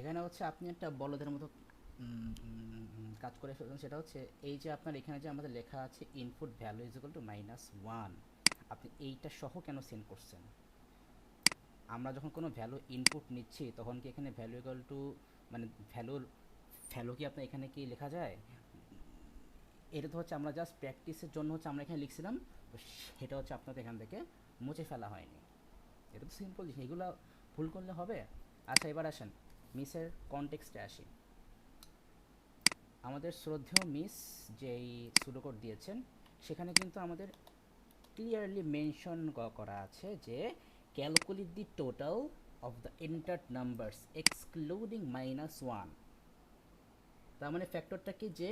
এখানে হচ্ছে আপনি একটা বলদের মতো কাজ করে ফেলবেন। সেটা হচ্ছে এই যে আপনার এখানে যে আমাদের লেখা আছে input value is to minus one আপনি এইটা সহ কেন সেন্ড করছেন? আমরা যখন কোনো ভ্যালু ইনপুট নিচ্ছি, তখন কি এখানে ভ্যালু ইকুয়াল টু মানে ভ্যালুর ভ্যালু কি আপনার এখানে কি লেখা যায়? এটা তো হচ্ছে আমরা জাস্ট প্র্যাকটিসের জন্য হচ্ছে আমরা এখানে লিখছিলাম, তো সেটা হচ্ছে আপনাদের এখান থেকে মুছে ফেলা হয়নি। এটা তো সিম্পল জিনিস, এগুলো ভুল করলে হবে। আচ্ছা এবার আসেন। মিসের কনটেক্সটে আসি। আমাদের শ্রদ্ধেয় মিস যেই সুডোকোড দিয়েছেন, সেখানে কিন্তু আমাদের ক্লিয়ারলি মেনশন করা আছে যে calculate the total of the enter numbers excluding minus one তার মানে ফ্যাক্টরটা কি যে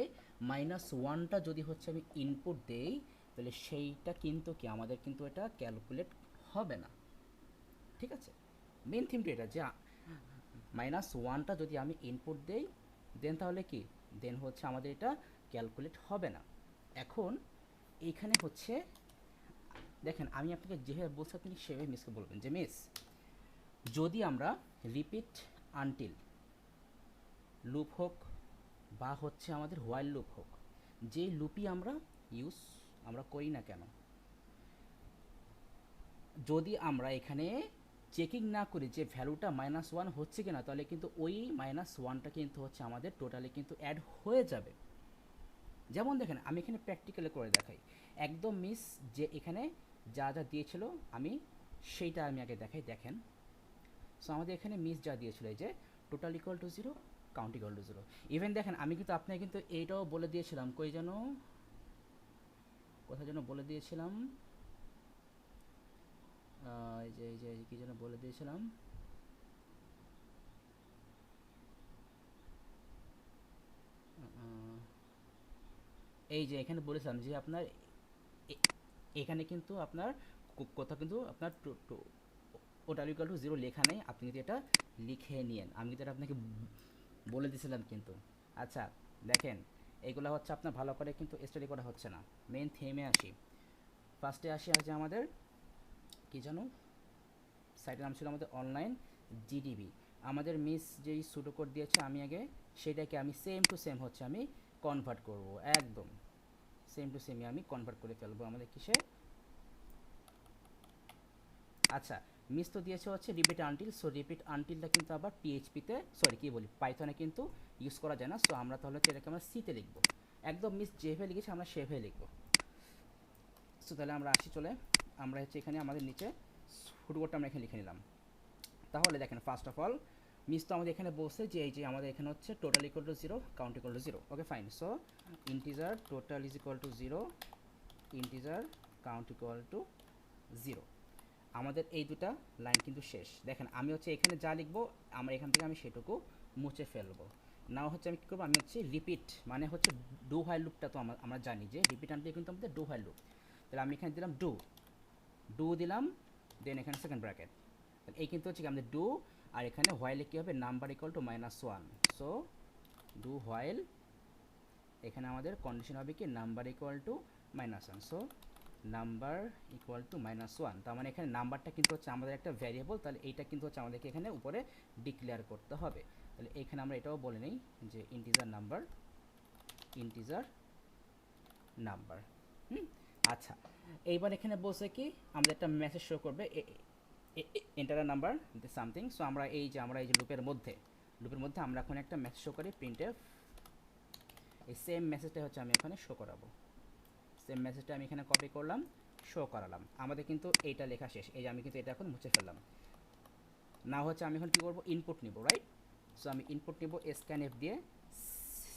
মাইনাস ওয়ানটা যদি হচ্ছে আমি ইনপুট দেই, তাহলে সেইটা কিন্তু কি আমাদের কিন্তু এটা ক্যালকুলেট হবে না। ঠিক আছে? মেন থিমটা এটা যে মাইনাস ওয়ানটা যদি আমি ইনপুট দেই দেন তাহলে কি? দেন হচ্ছে আমাদের এটা ক্যালকুলেট হবে না। এখন এইখানে হচ্ছে, দেখেন আমি আপনাকে যেভাবে বলছি আপনি সেভাবে মিসকে বলবেন যে মিস যদি আমরা রিপিট আনটিল লুপ হোক বা হচ্ছে আমাদের হোয়াইল লুপ হোক যেই লুপই আমরা ইউজ আমরা করি না কেন? যদি আমরা এখানে চেকিং না করে যে ভ্যালুটা মাইনাস ওয়ান হচ্ছে কিনা, তাহলে কিন্তু ওই মাইনাস ওয়ানটা কিন্তু হচ্ছে আমাদের টোটালি কিন্তু অ্যাড হয়ে যাবে। যেমন দেখেন, আমি এখানে প্র্যাকটিক্যালে করে দেখাই। একদম মিস যে এখানে যা যা দিয়েছিল, আমি সেইটা আমি আগে দেখাই, দেখেন। সো আমাদের এখানে মিস যা দিয়েছিল, এই যে total equal to zero count equal to zero even দেখেন, আমি কিন্তু আপনাকে কিন্তু এইটাও বলে দিয়েছিলাম, কই যেন? কোথায় যেন বলে দিয়েছিলাম? এই যে এই যে যেন বলে দিয়েছিলাম? এই যে, এখানে বলেছিলাম যে আপনার এখানে কিন্তু আপনার কোথাও কিন্তু আপনার ওটাল ইকুয়াল টু জিরো লেখা নেই। আপনি কিন্তু এটা লিখে নিয়েন। আমি কিন্তু এটা আপনাকে বলে দিয়েছিলাম কিন্তু। আচ্ছা দেখেন, এগুলো হচ্ছে আপনার ভালো করে কিন্তু স্টাডি করা হচ্ছে না। মেন থেমে আসি। ফার্স্টে আসি আছে আমাদের কি জানো? সাইটের নাম ছিল আমাদের অনলাইন জিডিবি আমাদের মিস যেই সুটো কোড দিয়েছে, আমি আগে সেটাকে আমি সেম টু সেম হচ্ছে, আমি কনভার্ট করব, একদম। সেম টু সেমই আমি কনভার্ট করে ফেলব আমাদের কিসে? আচ্ছা মিস তো দিয়েছে হচ্ছে রিপিট আনটিল সো রিপিট আনটিলটা কিন্তু আবার পিএইচপিতে সরি কি বলি পাইথনে কিন্তু ইউজ করা যায় না সো আমরা তাহলে হচ্ছে এটাকে আমরা সিতে লিখব। একদম মিস যেভাবে লিখেছে, আমরা সেভাবে লিখব। সো তাহলে আমরা আসি চলে। আমরা হচ্ছে এখানে আমাদের নিচে ফুটবলটা আমরা এখানে লিখে নিলাম। তাহলে দেখেন ফার্স্ট অফ অল মিস তো আমাদের এখানে বসে যে, এই যে আমাদের এখানে হচ্ছে total equal to zero count equal to zero okay fine so integer total is equal to zero integer count equal to zero আমাদের এই দুটা লাইন কিন্তু শেষ। দেখেন, আমি হচ্ছে এখানে যা লিখব, আমার এখান থেকে আমি সেটুকু মুছে ফেলব। নাও হচ্ছে আমি কী করব? আমি হচ্ছে রিপিট মানে হচ্ছে ডু হাই লুপটা তো আমরা জানি যে রিপিট আনতে কিন্তু আমাদের ডু হাই লুপ তাহলে আমি এখানে দিলাম ডু ডু দিলাম দেন এখানে সেকেন্ড ব্র্যাকেট এই কিন্তু হচ্ছে কি আমাদের ডু আর এখানে হোয়াইলে কী হবে? Number equal to minus one so do while এখানে আমাদের কন্ডিশন হবে কি? Number equal to minus one so number equal to minus one তার মানে এখানে নাম্বারটা কিন্তু হচ্ছে আমাদের একটা ভ্যারিয়েবল তাহলে এইটা কিন্তু হচ্ছে আমাদেরকে এখানে উপরে ডিক্লেয়ার করতে হবে। তাহলে এখানে আমরা এটাও বলে নিই যে integer number integer number hmm? আচ্ছা। এইবার এখানে বলছে কি, আমাদের একটা মেসেজ শো করবে এন্টার নাম্বার সামথিং সো আমরা এই যে, আমরা এই যে লুপের মধ্যে লুপের মধ্যে আমরা এখন একটা মেসেজ শো করি প্রিন্ট এই সেম মেসেজটা হচ্ছে আমি এখানে শো করাবো। সেম মেসেজটা আমি এখানে কপি করলাম শো করালাম। আমাদের কিন্তু এইটা লেখা শেষ। এই যে, আমি কিন্তু এটা এখন মুছে ফেললাম। না হচ্ছে আমি এখন কী করব? ইনপুট নিব রাইট সো আমি ইনপুট নিব স্ক্যান এফ দিয়ে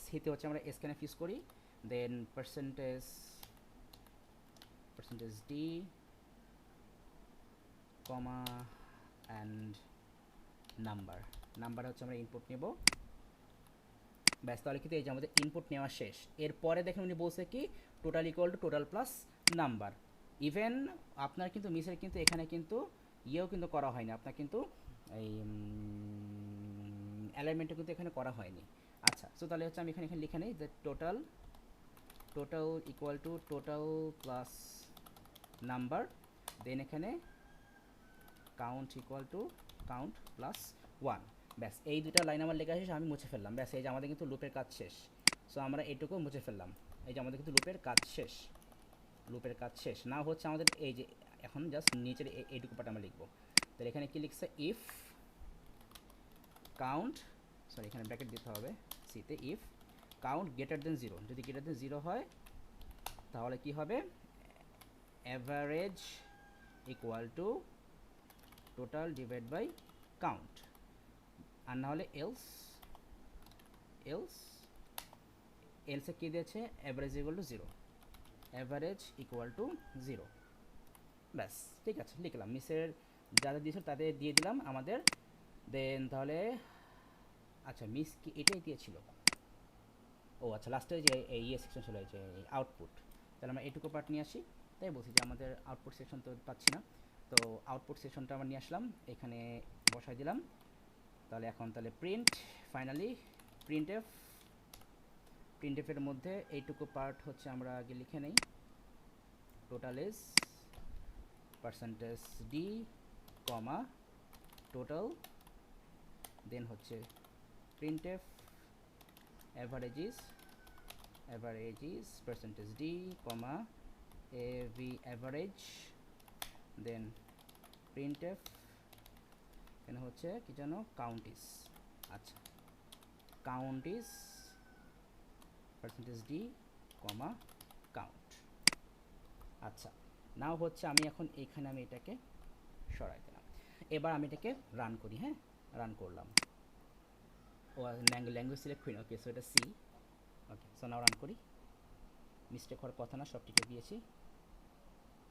সিতে হচ্ছে আমরা স্ক্যান এফ ইউজ করি। Then percentage percentage d comma and number number হচ্ছে আমরা ইনপুট নেব। ব্যাস, তাহলে কিন্তু এই যে আমাদের ইনপুট নেওয়া শেষ। এরপরে দেখেন উনি বলছে কি total equal to total plus number even আপনার কিন্তু মিসের কিন্তু এখানে কিন্তু ইয়েও কিন্তু করা হয়নি। আপনার কিন্তু এই অ্যালাইনমেন্টও কিন্তু এখানে করা হয়নি। আচ্ছা সো তাহলে হচ্ছে আমি এখানে এখানে লিখে নিই যে total total equal to total plus number then এখানে count equal to count plus one ব্যাস, এই দুটা লাইন আমার লেখা শেষ, আমি মুছে ফেললাম। ব্যাস, এই যে আমাদের কিন্তু লুপের কাজ শেষ। সো আমরা এটুকু মুছে ফেললাম। এই যে আমাদের কিন্তু লুপের কাজ শেষ। লুপের কাজ শেষ। না হচ্ছে আমাদের এই যে, এখন জাস্ট নিচের এই- এইটুকু পার্ট আমরা লিখব। তাহলে এখানে কি লিখছে? ইফ কাউন্ট সরি এখানে ব্র্যাকেট দিতে হবে সিতে if count greater than zero যদি গ্রেটার দেন জিরো হয়, তাহলে কি হবে? Average equal to total divide by count আর না হলে এলস এলস এলসে কী দিয়েছে? Average equal to zero average equal to zero ব্যাস, ঠিক আছে, লিখলাম। মিসের যাদের দিয়েছিল তাদের দিয়ে দিলাম আমাদের। দেন তাহলে আচ্ছা মিস কি, এটাই দিয়েছিল। ও আচ্ছা লাস্টে যে ইয়ে সেকশন এই যে আউটপুট তাহলে আমরা এটুকু পার্ট নিয়ে আসি। তাই বলছি যে আমাদের আউটপুট সেকশন তো পাচ্ছি না। তো আউটপুট সেকশনটা আমরা নিয়ে আসলাম, এখানে বসাই দিলাম। তাহলে এখন তাহলে print finally print F print এফের মধ্যে এইটুকু পার্ট হচ্ছে আমরা আগে লিখে নেই। Total is percentage d comma total then হচ্ছে printf averages averages percentage d comma av average, then printf এখানে হচ্ছে কি জানো is আচ্ছা count is percentage d, comma, count আচ্ছা নাও হচ্ছে আমি এখন এখানে আমি এটাকে সরাই দিলাম। এবার আমি এটাকে রান করি হ্যাঁ? রান করলাম। ও ল্যাঙ্গুয়েজ সিলেক্ট করি ওকে সো এটা C okay so now run করি। মিস্টেক হওয়ার কথা না, সব ঠিক দিয়েছি।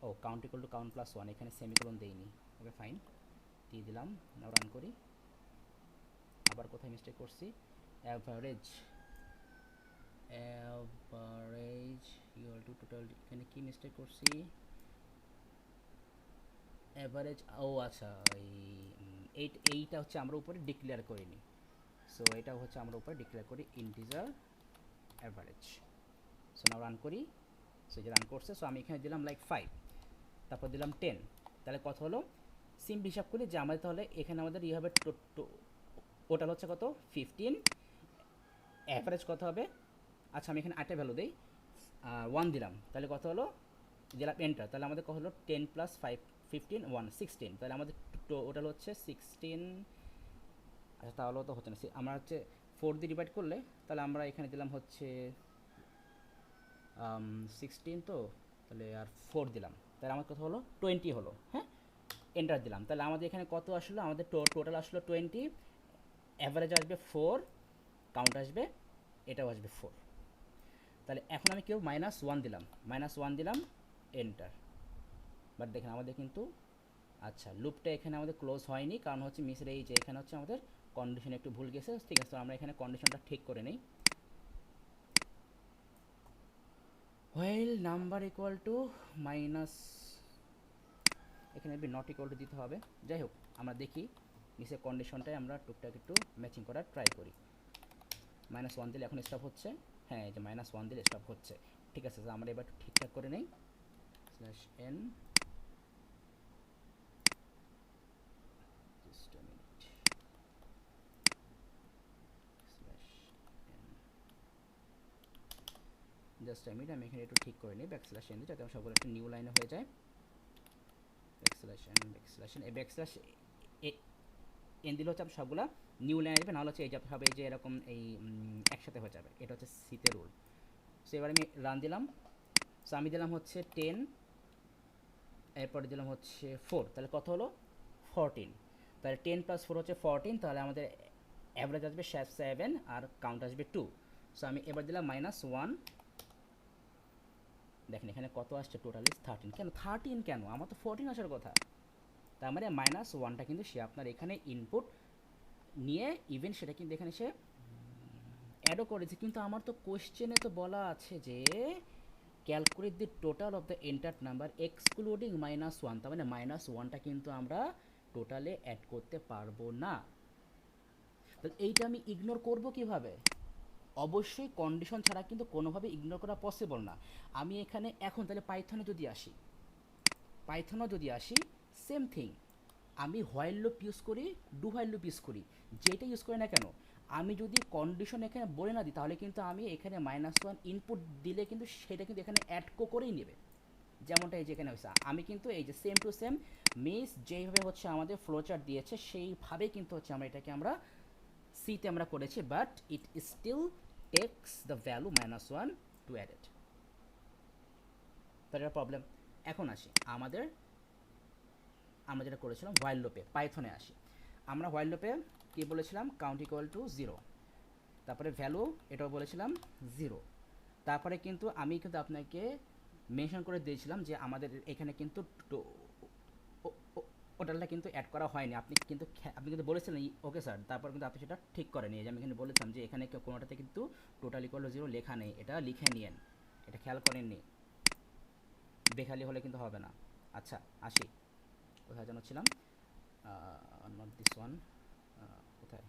ও count equal to count plus one এখানে সেমিকোলন দেইনি। ওকে ফাইন দিয়ে দিলাম নাও রান করি। আবার কোথায় মিস্টেক করছি? Average average equal to total এখানে কি মিস্টেক করছি? অ্যাভারেজ ও আচ্ছা এই এইট, এইটা হচ্ছে আমরা উপরে ডিক্লেয়ার করিনি। সো এটা হচ্ছে আমরা উপরে ডিক্লেয়ার করি integer average so now run করি। সো যে রান করছে। সো আমি এখানে দিলাম লাইক ফাইভ তারপর দিলাম টেন তাহলে কত হলো? সিম্পল হিসাব করি যে আমাদের তাহলে এখানে আমাদের ইয়ে হবে টোটাল হচ্ছে কত? ফিফটিন অ্যাভারেজ কত হবে? আচ্ছা আমি এখানে আটটা ভ্যালু দিই। ওয়ান দিলাম। তাহলে কত হলো? দিলাম এন্টার তাহলে আমাদের কত হলো? Ten plus five fifteen one sixteen তাহলে আমাদের টোটাল হচ্ছে সিক্সটিন আচ্ছা তাহলে তো হচ্ছে না। আমরা হচ্ছে ফোর দিয়ে ডিভাইড করলে তাহলে আমরা এখানে দিলাম হচ্ছে সিক্সটিন তো, তাহলে আর ফোর দিলাম। তাহলে আমার কত হলো টোয়েন্টি হলো হ্যাঁ? এন্টার দিলাম। তাহলে আমাদের এখানে কত আসলো? আমাদের টোটাল আসলো টোয়েন্টি অ্যাভারেজ আসবে ফোর কাউন্ট আসবে, এটাও আসবে ফোর তাহলে এখন আমি কেউ মাইনাস ওয়ান দিলাম। মাইনাস ওয়ান দিলাম এন্টার বাট দেখেন আমাদের কিন্তু আচ্ছা লুপটা এখানে আমাদের ক্লোজ হয়নি। কারণ হচ্ছে মিসের এই যে, এখানে হচ্ছে আমাদের কন্ডিশন একটু ভুল গেছে। ঠিক আছে, তো আমরা এখানে কন্ডিশনটা ঠিক করে নেই। While number equal to minus এখানে নট ইকুয়াল টু দিতে হবে। যাই হোক, আমরা দেখি, নিচের কন্ডিশনটাই আমরা টুকটাক একটু ম্যাচিং করার ট্রাই করি। মাইনাস ওয়ান দিলে এখন স্টপ হচ্ছে। হ্যাঁ এই যে মাইনাস ওয়ান দিলে স্টপ হচ্ছে। ঠিক আছে, আমরা এবার ঠিকঠাক করে নেই। স্ল্যাশ এন জাস্ট আমি আমি এখানে একটু ঠিক করে নিই ব্যাক স্ল্যাশ এন যাতে আমার সবগুলো একটা নিউ লাইনে হয়ে যায়। Back slash n back slash n এই ব্যাক স্ল্যাশ এন দিলে হচ্ছে আপনার সবগুলা নিউ লাইন আসবে, নাহলে হচ্ছে এই যে হবে যে এরকম এই একসাথে হয়ে যাবে, এটা হচ্ছে সিতে রুল সো এবার আমি রান দিলাম সো আমি দিলাম হচ্ছে টেন এরপরে দিলাম হচ্ছে ফোর তাহলে কত হলো? ফোরটিন তাহলে টেন প্লাস ফোর হচ্ছে ফোরটিন তাহলে আমাদের অ্যাভারেজ আসবে সেভেন আর কাউন্ট আসবে টু সো আমি এবার দিলাম মাইনাস ওয়ান দেখেন, এখানে কত আসছে টোটালি থার্টিন কেন? থার্টিন কেন? আমার তো ফোরটিন আসার কথা। তার মানে মাইনাস ওয়ানটা কিন্তু সে আপনার এখানে ইনপুট নিয়ে ইভেন সেটা কিন্তু এখানে সে অ্যাডও করেছে। কিন্তু আমার তো কোশ্চেনে তো বলা আছে যে calculate the total of the enter number excluding minus one তার মানে মাইনাস ওয়ানটা কিন্তু আমরা টোটালে অ্যাড করতে পারব না। এইটা আমি ইগনোর করব কীভাবে? অবশ্যই কন্ডিশন ছাড়া কিন্তু কোনোভাবে ইগনোর করা পসিবল না। আমি এখানে এখন তাহলে পাইথনে যদি আসি পাইথনও যদি আসি সেম থিং আমি হোয়াইল লুপ ইউজ করি ডু হোয়াইল লুপ ইউজ করি, যেটা ইউজ করি না কেন, আমি যদি কন্ডিশন এখানে বলে না দিই, তাহলে কিন্তু আমি এখানে মাইনাস ওয়ান ইনপুট দিলে কিন্তু সেটা কিন্তু এখানে অ্যাড করেই নেবে। যেমনটা এই যেখানে হয়েছে, আমি কিন্তু এই যে সেম টু সেম মিস যেইভাবে হচ্ছে আমাদের ফ্লোচার্ট দিয়েছে, সেইভাবে কিন্তু হচ্ছে আমরা এটাকে আমরা সিতে আমরা করেছি but it still takes the value minus one to add it তার প্রবলেম এখন আসি, আমাদের, আমরা যেটা করেছিলাম হোয়াইল লোপে পাইথনে আসি। আমরা হোয়াইল লোপে কী বলেছিলাম? কাউন্ট ইকুয়াল টু জিরো তারপরে ভ্যালু এটাও বলেছিলাম জিরো তারপরে কিন্তু আমি কিন্তু আপনাকে মেনশন করে দিয়েছিলাম যে আমাদের এখানে কিন্তু টোটালটা কিন্তু অ্যাড করা হয়নি। আপনি কিন্তু আপনি কিন্তু বলেছিলেন ওকে স্যার তারপর কিন্তু আপনি সেটা ঠিক করেনি যে আমি এখানে বলেছিলাম যে এখানে কোনোটাতে কিন্তু টোটাল ইকুয়াল জিরো লেখা নেই। এটা লিখে নিয়েন। এটা খেয়াল করেননি। বেখালি হলে কিন্তু হবে না। আচ্ছা আসি। কোথায় যেন ছিলাম? নট দিস ওয়ান কোথায়?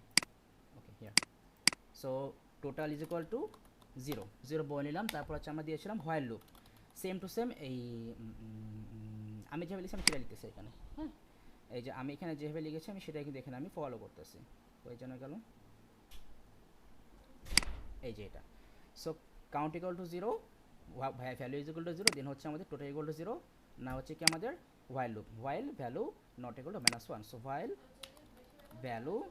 Okay here so total is equal to zero zero বলে নিলাম, তারপর হচ্ছে আমরা দিয়েছিলাম while loop same to same এই আমি যেভাবে লিখেছি আমি সেটা লিখতেছি এখানে। হ্যাঁ? এই যে আমি এখানে যেভাবে লিখেছি, আমি সেটাই কিন্তু এখানে আমি ফলো করতেছি। ওই জন্য গেল। এই যে এটা। So count equal to zero value is equal to zero then হচ্ছে আমাদের টোটাল ইকুয়াল টু জিরো না হচ্ছে কি আমাদের while loop while value not equal to minus 1 so, while value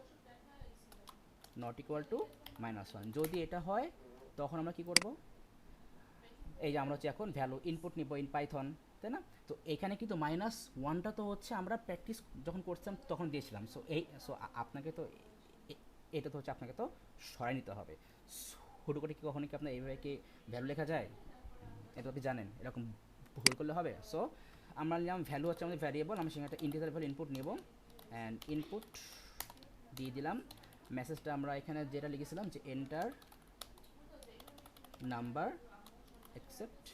not equal to minus 1 যদি এটা হয়, তখন আমরা কি করব? এই যে আমরা হচ্ছে এখন ভ্যালু ইনপুট নিব ইন পাইথন তাই না? তো এখানে কিন্তু মাইনাস ওয়ানটা তো হচ্ছে আমরা প্র্যাকটিস যখন করছিলাম তখন দিয়েছিলাম। সো এই সো আপনাকে তো এটা তো হচ্ছে আপনাকে তো সরাই নিতে হবে। হুটু করে কি কখনো কি আপনার এইভাবে কি ভ্যালু লেখা যায়? এটা আপনি জানেন, এরকম ভুল করলে হবে। সো আমরা নিলাম ভ্যালু হচ্ছে আমাদের ভ্যারিয়েবল আমি সেখানে একটা ইন্টিজার ভ্যালু ইনপুট নেব। অ্যান্ড ইনপুট দিয়ে দিলাম। মেসেজটা আমরা এখানে যেটা লিখেছিলাম যে enter number accept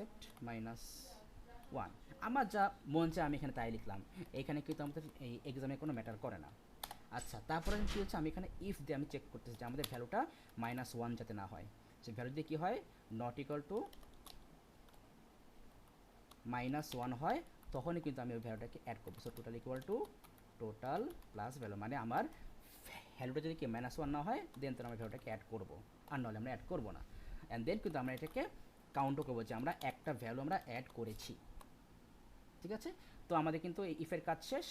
accept minus one আমার যা মন চায় আমি এখানে তাই লিখলাম। এখানে কিন্তু আমাদের এই এক্সামে কোনো ম্যাটার করে না। আচ্ছা তারপরে কী হচ্ছে? আমি এখানে ইফ দিয়ে আমি চেক করতেছি যে আমাদের ভ্যালুটা মাইনাস ওয়ান যাতে না হয়। সে ভ্যালু দিয়ে কী হয়? Not equal to minus one হয়, তখনই কিন্তু আমি ওই ভ্যালুটাকে অ্যাড করব। So total equal to total plus value মানে আমার ভ্যালুটা যদি কি মাইনাস ওয়ান না হয় দেন তো আমরা ভ্যালুটাকে অ্যাড করব। আর নাহলে আমরা অ্যাড করব না। অ্যান্ড দেন কিন্তু আমরা এটাকে কাউন্টও করব যে আমরা একটা ভ্যালু আমরা অ্যাড করেছি। ঠিক আছে? তো আমাদের কিন্তু এই ইফের কাজ শেষ।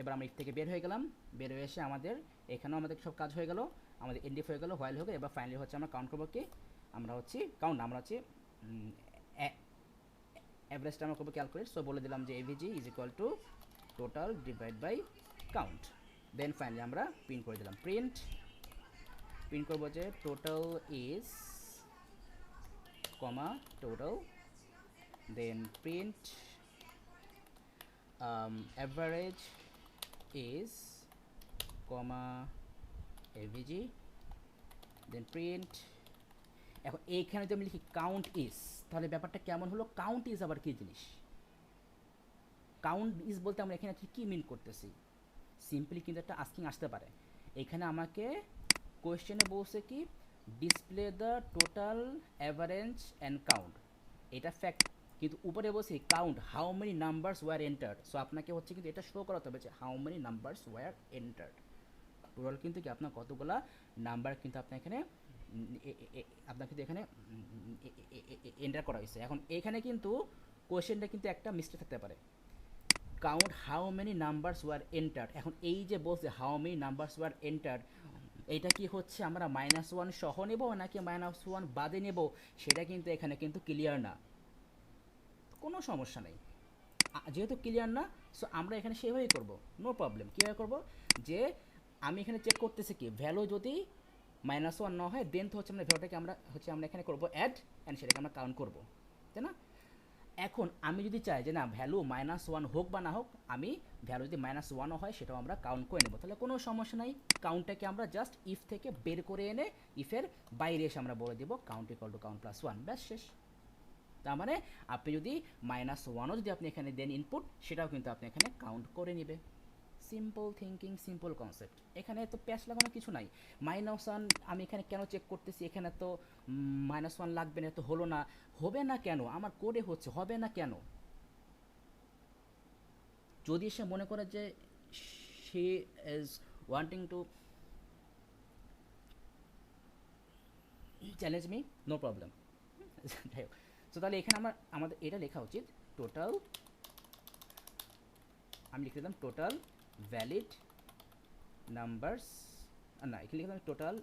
এবার আমরা ইফ থেকে বের হয়ে গেলাম। বের হয়ে এসে আমাদের এখানেও আমাদের সব কাজ হয়ে গেল। আমাদের এনডিএফ হয়ে গেল হোয়াইল হয়ে গেল। এবার ফাইনালি হচ্ছে আমরা কাউন্ট করব কি? আমরা হচ্ছে কাউন্ট আমরা হচ্ছে অ্যাভারেজটা আমরা করব ক্যালকুলেট সো বলে দিলাম যে AVG is equal to total divide by count then finally আমরা প্রিন্ট করে দিলাম। প্রিন্ট প্রিন্ট করব যে total is comma total then print average is comma AVG then print এখন এইখানে যদি আমি লিখি কাউন্ট ইজ তাহলে ব্যাপারটা কেমন হলো? কাউন্ট ইজ আবার কী জিনিস? কাউন্ট ইজ বলতে আমরা এখানে কী মিন করতেছি? সিম্পলি কিন্তু একটা আস্কিং আসতে পারে। এখানে আমাকে কোয়েশ্চেনে বলছে কি display the total average and count এটা ফ্যাক্ট কিন্তু উপরে বলছি count how many numbers were entered so আপনাকে হচ্ছে কিন্তু এটা শো করাতে হবে যে how many numbers were entered total কিন্তু কি আপনার কতগুলা নাম্বার কিন্তু আপনার এখানে আপনার কিন্তু এখানে এন্টার করা হয়েছে। এখন এখানে কিন্তু কোয়েশ্চেনটা কিন্তু একটা মিস্টেক থাকতে পারে। Count how many numbers were enter এখন এই যে বলছে how many numbers were enter এইটা কি হচ্ছে আমরা মাইনাস ওয়ান সহ নেব নাকি মাইনাস ওয়ান বাদে নেব? সেটা কিন্তু এখানে কিন্তু ক্লিয়ার না। কোনো সমস্যা নেই। যেহেতু ক্লিয়ার না সো আমরা এখানে সেভাবেই করব। নো প্রবলেম কীভাবে করব? যে আমি এখানে চেক করতেছি কি? ভ্যালু যদি মাইনাস ওয়ান না হয় দেন তো হচ্ছে আমরা ভ্যালুটাকে আমরা, হচ্ছে আমরা এখানে করব অ্যাড অ্যান্ড সেটাকে আমরা কাউন্ট করব। তাই না? এখন আমি যদি চাই যে না ভ্যালু মাইনাস ওয়ান হোক বা না হোক, আমি ভ্যালু যদি মাইনাস ওয়ানও হয়, সেটাও আমরা কাউন্ট করে নেব। তাহলে কোনো সমস্যা নাই। কাউন্টটাকে আমরা জাস্ট ইফ থেকে বের করে এনে ইফের বাইরে এসে আমরা বলে দেবো count equal to count plus one ব্যাস, শেষ। তার মানে আপনি যদি মাইনাস ওয়ানও যদি আপনি এখানে দেন ইনপুট সেটাও কিন্তু আপনি এখানে কাউন্ট করে নেবে। সিম্পল থিঙ্কিং সিম্পল কনসেপ্ট এখানে তো প্যাচ লাগানো কিছু নাই। মাইনাস ওয়ান আমি এখানে কেন চেক করতেছি? এখানে তো মাইনাস ওয়ান লাগবে না তো হলো না। হবে না কেন? আমার কোডে হচ্ছে, হবে না কেন? যদি সে মনে করে যে সে is wanting to challenge me no problem যাই হোক। তো তাহলে এখানে আমার, আমাদের এটা লেখা উচিত টোটাল আমি লিখে দিলাম টোটাল ভ্যালিড নাম্বারস না, এখানে লিখে দিলাম টোটাল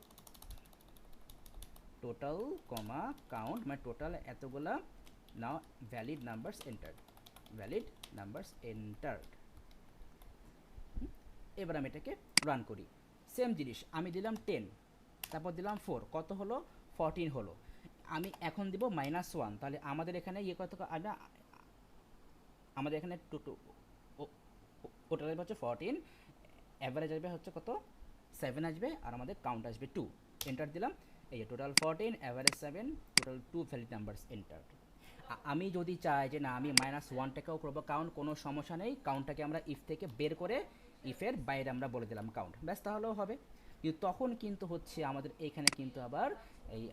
টোটাল কমা কাউন্ট মানে টোটাল এতগুলা now valid numbers entered valid numbers entered এবার আমি এটাকে রান করি। সেম জিনিস, আমি দিলাম টেন তারপর দিলাম ফোর কত হলো? ফরটিন হলো। আমি এখন দিব মাইনাস ওয়ান তাহলে আমাদের এখানে ইয়ে কত আমাদের এখানে টোটাল হচ্ছে ফরটিন অ্যাভারেজ আসবে হচ্ছে কত? সেভেন আসবে আর আমাদের কাউন্ট আসবে টু এন্টার দিলাম, এই যে total fourteen average seven total two valid numbers enter আমি যদি চাই যে না, আমি মাইনাস ওয়ানটাকেও করব কাউন্ট কোনো সমস্যা নেই কাউন্টটাকে আমরা ইফ থেকে বের করে ইফের বাইরে আমরা বলে দিলাম কাউন্ট ব্যাস, তাহলেও হবে। কিন্তু তখন কিন্তু হচ্ছে আমাদের এইখানে কিন্তু আবার এই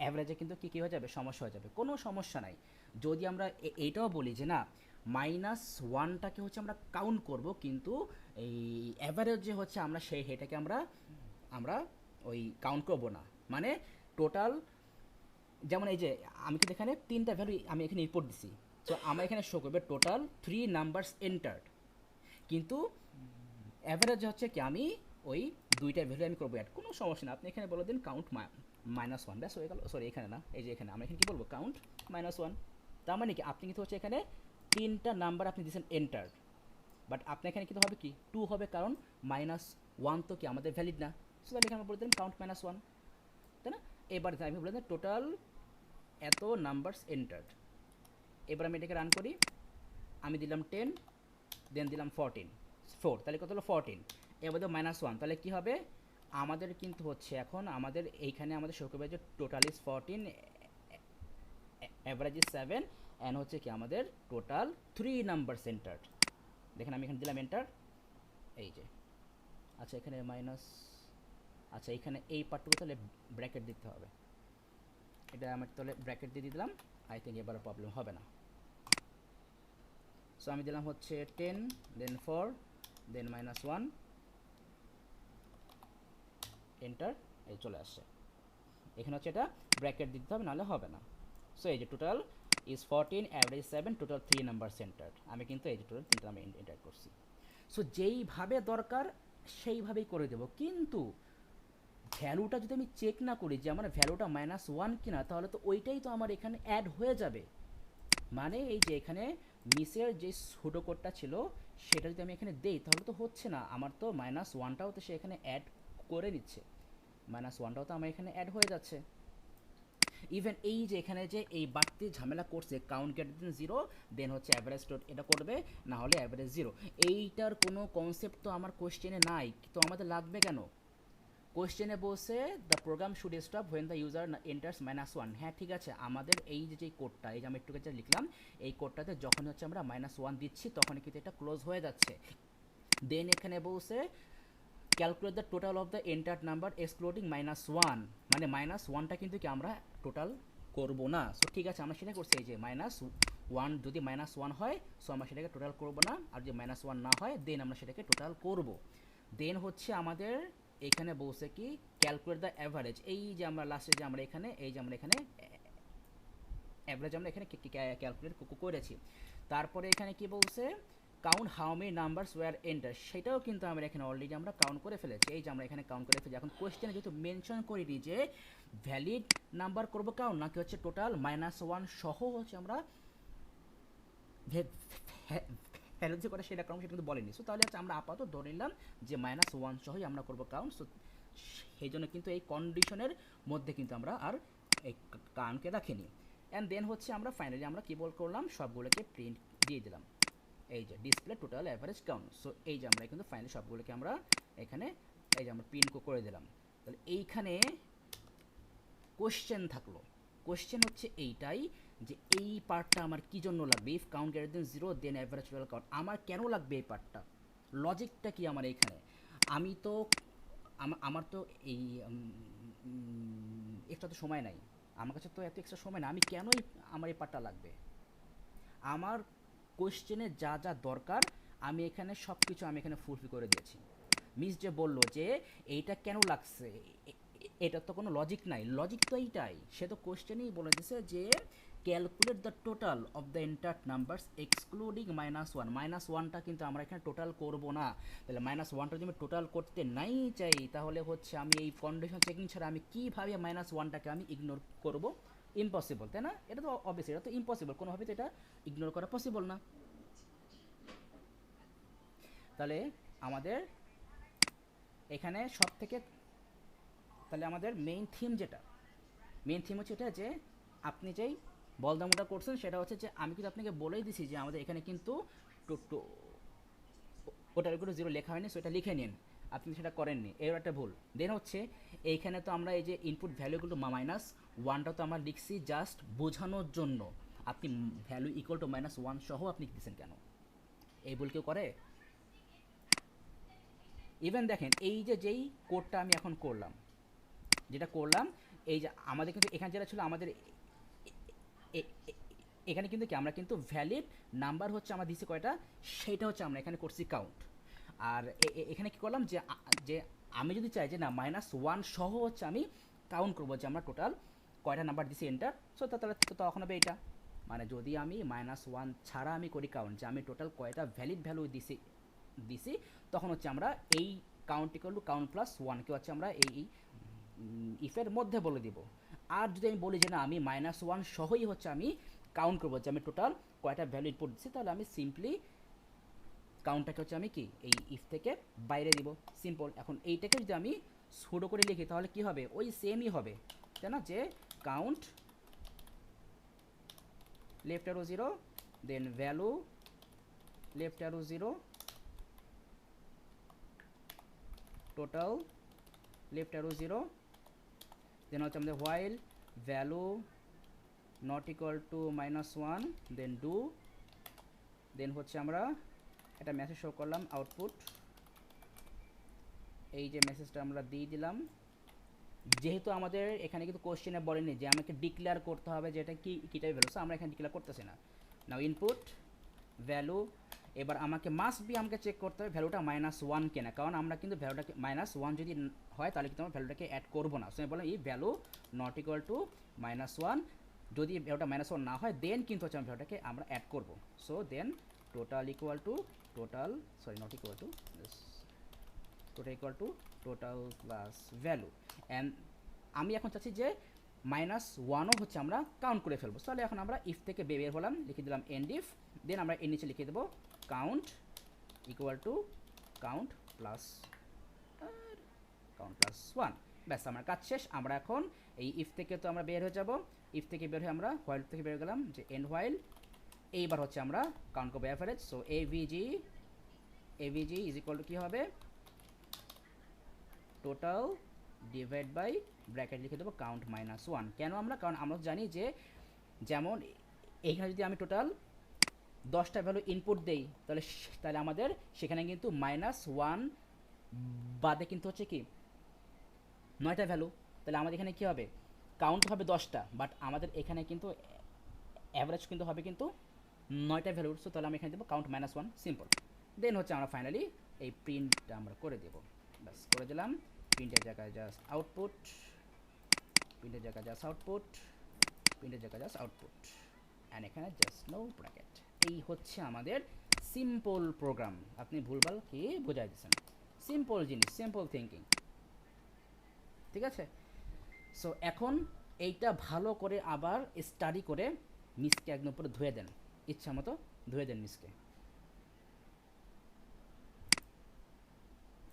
অ্যাভারেজে কিন্তু কী কী হয়ে যাবে? সমস্যা হয়ে যাবে। কোনো সমস্যা নাই। যদি আমরা এইটাও বলি যে না মাইনাস ওয়ানটাকে হচ্ছে আমরা কাউন্ট করব, কিন্তু এই অ্যাভারেজ যে হচ্ছে আমরা সেই সেটাকে আমরা আমরা ওই কাউন্ট করব না। মানে টোটাল যেমন এই যে আমি কিন্তু এখানে তিনটা ভ্যালু আমি এখানে ইনপুট দিছি। তো আমার এখানে শো করবে টোটাল থ্রি নাম্বারস এন্টার্ড কিন্তু অ্যাভারেজ হচ্ছে কি আমি ওই দুইটা ভ্যালু আমি করব অ্যাড কোনো সমস্যা না আপনি এখানে বলে দিন কাউন্ট মাইনাস ওয়ান ব্যাস হয়ে গেল। সরি এখানে না, এই যে এখানে। আমরা এখানে কী বলব? কাউন্ট মাইনাস ওয়ান তার মানে কি? আপনি কিন্তু হচ্ছে এখানে তিনটা নাম্বার আপনি দিয়েছেন এন্টার বাট আপনার এখানে কিন্তু হবে কি? টু হবে কারণ মাইনাস ওয়ান তো কি আমাদের ভ্যালিড না? সো তাহলে এখানে বলে দিলাম কাউন্ট মাইনাস ওয়ান তাই না? এবার আমি বলে দিলাম টোটাল এত নাম্বারস এন্টার্ড এবার আমি এটাকে রান করি। আমি দিলাম টেন দেন দিলাম ফোরটিন ফোর তাহলে কত হলো? ফোরটিন এবার তো মাইনাস ওয়ান তাহলে কী হবে? আমাদের কিন্তু হচ্ছে এখন আমাদের এইখানে আমাদের শো করবে যে total is fourteen average is seven and হচ্ছে কি আমাদের টোটাল থ্রি নাম্বার সেন্টার দেখেন আমি এখানে দিলাম এন্টার এই যে। আচ্ছা এখানে মাইনাস আচ্ছা এখানে এই পার্টটুকু তাহলে ব্র্যাকেট দিতে হবে। এটা আমার তাহলে ব্র্যাকেট দিয়ে দিলাম। আই থিঙ্ক এবার প্রবলেম হবে না। সো আমি দিলাম হচ্ছে ten then four then minus one enter এই চলে আসছে। এখানে হচ্ছে এটা ব্র্যাকেট দিতে হবে, নাহলে হবে না। সো এই যে total is fourteen average seven total three number center আমি কিন্তু এই টোটাল তিনটা আমি এন্টার করছি। সো যেইভাবে দরকার, সেইভাবেই করে দেব। কিন্তু ভ্যালুটা যদি আমি চেক না করি, যে আমার ভ্যালুটা মাইনাস ওয়ান কিনা, তাহলে তো ওইটাই তো আমার এখানে অ্যাড হয়ে যাবে। মানে এই যে এখানে মিসের যে ছোটো কোডটা ছিল, সেটা যদি আমি এখানে দেই, তাহলে তো হচ্ছে না। আমার তো মাইনাস ওয়ানটাও তো সে এখানে অ্যাড করে নিচ্ছে। মাইনাস ওয়ানটাও তো আমার এখানে অ্যাড হয়ে যাচ্ছে। ইভেন এই যে এখানে যে এই বাড়তি ঝামেলা করছে count greater than zero then হচ্ছে অ্যাভারেজ এটা করবে না হলে অ্যাভারেজ জিরো এইটার কোনো কনসেপ্ট তো আমার কোশ্চেনে নাই, তো আমাদের লাগবে কেন? কোশ্চেনে বসে the program should stop when the user enters minus one হ্যাঁ ঠিক আছে, আমাদের এই যে যে কোডটা এই যে আমি একটু কাছে লিখলাম, এই কোডটাতে যখন হচ্ছে আমরা মাইনাস ওয়ান দিচ্ছি তখন কিন্তু এটা ক্লোজ হয়ে যাচ্ছে। দেন এখানে বসে calculate the total of the enter number excluding minus one মানে মাইনাস ওয়ানটা কিন্তু কি আমরা টোটাল করব না। সো ঠিক আছে, আমরা সেটা করছি, এই যে মাইনাস ওয়ান যদি মাইনাস ওয়ান হয় সো আমরা সেটাকে টোটাল করব না, আর যদি মাইনাস ওয়ান না হয় দেন আমরা সেটাকে টোটাল করব। দেন হচ্ছে আমাদের এখানে বসে কি ক্যালকুলেট দ্য অ্যাভারেজ এই যে আমরা লাস্টে যে আমরা এখানে, এই যে আমরা এখানে অ্যাভারেজ আমরা এখানে ক্যালকুলেট করেছি। তারপরে এখানে কি বলছে count how many numbers were enter সেটাও কিন্তু আমরা এখানে অলরেডি আমরা কাউন্ট করে ফেলেছি। এই যে আমরা এখানে কাউন্ট করে ফেলেছি। এখন কোয়েশ্চেনে যেহেতু মেনশন করিনি যে ভ্যালিড নাম্বার করব কাউন্ট নাকি হচ্ছে টোটাল মাইনাস ওয়ান সহ হচ্ছে আমরা ভ্যালু যে করে সেটা কাউন্ট সেটা কিন্তু বলেনি। সো তাহলে হচ্ছে আমরা আপাতত ধরে নিলাম যে মাইনাস ওয়ান সহই আমরা করব কাউন্ট সো সেই জন্য কিন্তু এই কন্ডিশনের মধ্যে কিন্তু আমরা আর এই কাউন্টকে রাখিনি। অ্যান্ড দেন হচ্ছে আমরা ফাইনালি আমরা কী বল করলাম? সবগুলোকে প্রিন্ট দিয়ে দিলাম। এই যে display total average count so এই যে আমরা কিন্তু ফাইনালি সবগুলোকে আমরা এখানে এই যে আমরা প্রিন্ট করে দিলাম। তাহলে এইখানে কোশ্চেন থাকল। কোশ্চেন হচ্ছে এইটাই যে এই পার্টটা আমার কি জন্য লাগবে? If count greater than zero then average total count আমার কেন লাগবে এই পার্টটা লজিকটা কি আমার এইখানে? আমি তো আমার তো এই একটা তো সময় নাই। আমার কাছে তো এত এক্সট্রা সময় না আমি কেনই আমার এই পার্টটা লাগবে? আমার কোশ্চেনে যা যা দরকার, আমি এখানে সব কিছু আমি এখানে ফুলফিল করে দিয়েছি। মিস যে বলল যে, এইটা কেন লাগছে? এ- এ- এটার তো কোনো লজিক নাই। লজিক তো এইটাই। সে তো কোশ্চেনেই বলে দিছে যে calculate the total of the enter numbers excluding minus one minus ওয়ানটা কিন্তু আমরা এখানে টোটাল করব না। তাহলে মাইনাস ওয়ানটা যদি আমি টোটাল করতে নাই চাই, তাহলে হচ্ছে আমি এই কন্ডিশন চেকিং ছাড়া আমি কীভাবে মাইনাস ওয়ানটাকে আমি ইগনোর করব? ইম্পসিবল তাই না? এটা তো অবভিয়াসলি এটা তো ইম্পসিবল কোনোভাবে তো এটা ইগনোর করা পসিবল না। তাহলে আমাদের এখানে সব থেকে তাহলে আমাদের মেইন থিম যেটা মেইন থিম হচ্ছে এটা যে আপনি যেই বলদামোটা করছেন, সেটা হচ্ছে যে আমি কিন্তু আপনাকে বলেই দিছি যে আমাদের এখানে কিন্তু টো- টো- ওটার উপরে জিরো লেখা হয়নি সেটা লিখে নিন। আপনি সেটা করেননি এর একটা ভুল। দেন হচ্ছে, এইখানে তো আমরা এই যে ইনপুট ভ্যালুগুলো মাইনাস ওয়ানটা তো আমরা লিখছি জাস্ট বোঝানোর জন্য। আপনি value equal to minus one সহ আপনি দিচ্ছেন কেন? এই ভুল কেউ করে? ইভেন দেখেন, এই যে যেই কোডটা আমি এখন করলাম, যেটা করলাম, এই যে আমাদের কিন্তু এখানে যেটা ছিল, আমাদের এখানে কিন্তু কি, আমরা কিন্তু ভ্যালিড নাম্বার হচ্ছে আমরা দিচ্ছি কয়টা? সেটা হচ্ছে আমরা এখানে করছি কাউন্ট আর এখানে কি করলাম যে যে আমি যদি চাই যে না মাইনাস ওয়ান সহ হচ্ছে আমি কাউন্ট করব, যে আমরা টোটাল কয়টা নাম্বার দিছি এন্টার সো তাহলে তখন হবে এটা। মানে যদি আমি মাইনাস ওয়ান ছাড়া আমি করি কাউন্ট যে আমি টোটাল কয়টা ভ্যালিড ভ্যালু দিছি দিছি, তখন হচ্ছে আমরা এই count equal to count plus ওয়ানকে হচ্ছে আমরা এই ইফের মধ্যে বলে দিব। আর যদি আমি বলি যে না, আমি মাইনাস ওয়ান সহই হচ্ছে আমি কাউন্ট করব, যে আমি টোটাল কয়টা ভ্যালু ইনপুট দিচ্ছি তাহলে আমি সিম্পলি কাউন্টটাকে হচ্ছে আমি কি, এই ইফ থেকে বাইরে দিব। সিম্পল এখন এইটাকে যদি আমি ছোটো করে লিখি, তাহলে কি হবে? ওই সেমই হবে। তাই না? যে count left arrow zero then value left arrow zero total left arrow zero then হচ্ছে আমাদের while value not equal to minus one then do then হচ্ছে আমরা একটা মেসেজ শো করলাম আউটপুট এই যে মেসেজটা আমরা দিয়ে দিলাম যেহেতু আমাদের এখানে কিন্তু কোশ্চেনে বলেনি যে আমাকে ডিক্লেয়ার করতে হবে যে এটা কি, কী ভ্যালু আমরা এখানে ডিক্লেয়ার করতেছি না। নাও ইনপুট ভ্যালু এবার আমাকে মাস্ট বি আমাকে চেক করতে হবে ভ্যালুটা মাইনাস ওয়ান কেনা, কারণ আমরা কিন্তু ভ্যালুটাকে মাইনাস ওয়ান যদি হয় তাহলে কিন্তু আমরা ভ্যালুটাকে অ্যাড করব না। সো আমি বললাম এই value not equal to minus one যদি ভ্যালুটা মাইনাস ওয়ান না হয় দেন কিন্তু হচ্ছে আমরা ভ্যালুটাকে আমরা অ্যাড করব। So then total equal to total sorry not equal to total equal to total plus value and আমি এখন চাচ্ছি যে মাইনাস ওয়ানও হচ্ছে আমরা কাউন্ট করে ফেলব। তাহলে এখন আমরা ইফ থেকে বের হলাম, লিখে দিলাম এন্ড ইফ দেন আমরা এর নিচে লিখে দেবো count equal to count plus count plus one ব্যাস, আমার কাজ শেষ। আমরা এখন এই ইফ থেকে তো আমরা বের হয়ে যাব। ইফ থেকে বের হয়ে আমরা হোয়াইল থেকে বের গেলাম, যে এন্ড হোয়াইল এইবার হচ্ছে আমরা কাউন্ট করব average so AVG AVG is equal to কী হবে? টোটাল ডিভাইড বাই ব্র্যাকেট লিখে দেবো কাউন্ট মাইনাস ওয়ান কেন আমরা? কারণ আমরা জানি যে যেমন এইখানে যদি আমি টোটাল দশটা ভ্যালু ইনপুট দেই, তাহলে তাহলে আমাদের সেখানে কিন্তু মাইনাস ওয়ান বাদে কিন্তু হচ্ছে কি নয়টা ভ্যালু তাহলে আমাদের এখানে কী হবে? কাউন্ট হবে দশটা বাট আমাদের এখানে কিন্তু অ্যাভারেজ কিন্তু হবে কিন্তু নয়টা ভ্যালু সো তাহলে আমি এখানে দেবো count minus one simple then হচ্ছে আমরা ফাইনালি এই প্রিন্টটা আমরা করে দেবো। ব্যাস, করে দিলাম। প্রিন্টের জায়গায় জাস্ট আউটপুট প্রিন্টের জায়গায় জাস্ট আউটপুট প্রিন্টের জায়গায় জাস্ট আউটপুট অ্যান্ড এখানে জাস্ট নো ব্র্যাকেট এই হচ্ছে আমাদের সিম্পল প্রোগ্রাম আপনি ভুলভাল কি বোঝাই দিচ্ছেন সিম্পল জিনিস সিম্পল থিঙ্কিং ঠিক আছে? সো এখন এইটা ভালো করে আবার স্টাডি করে মিসকে একদম পুরো ধুয়ে দেন। ইচ্ছা মতো ধুয়ে দেন মিসকে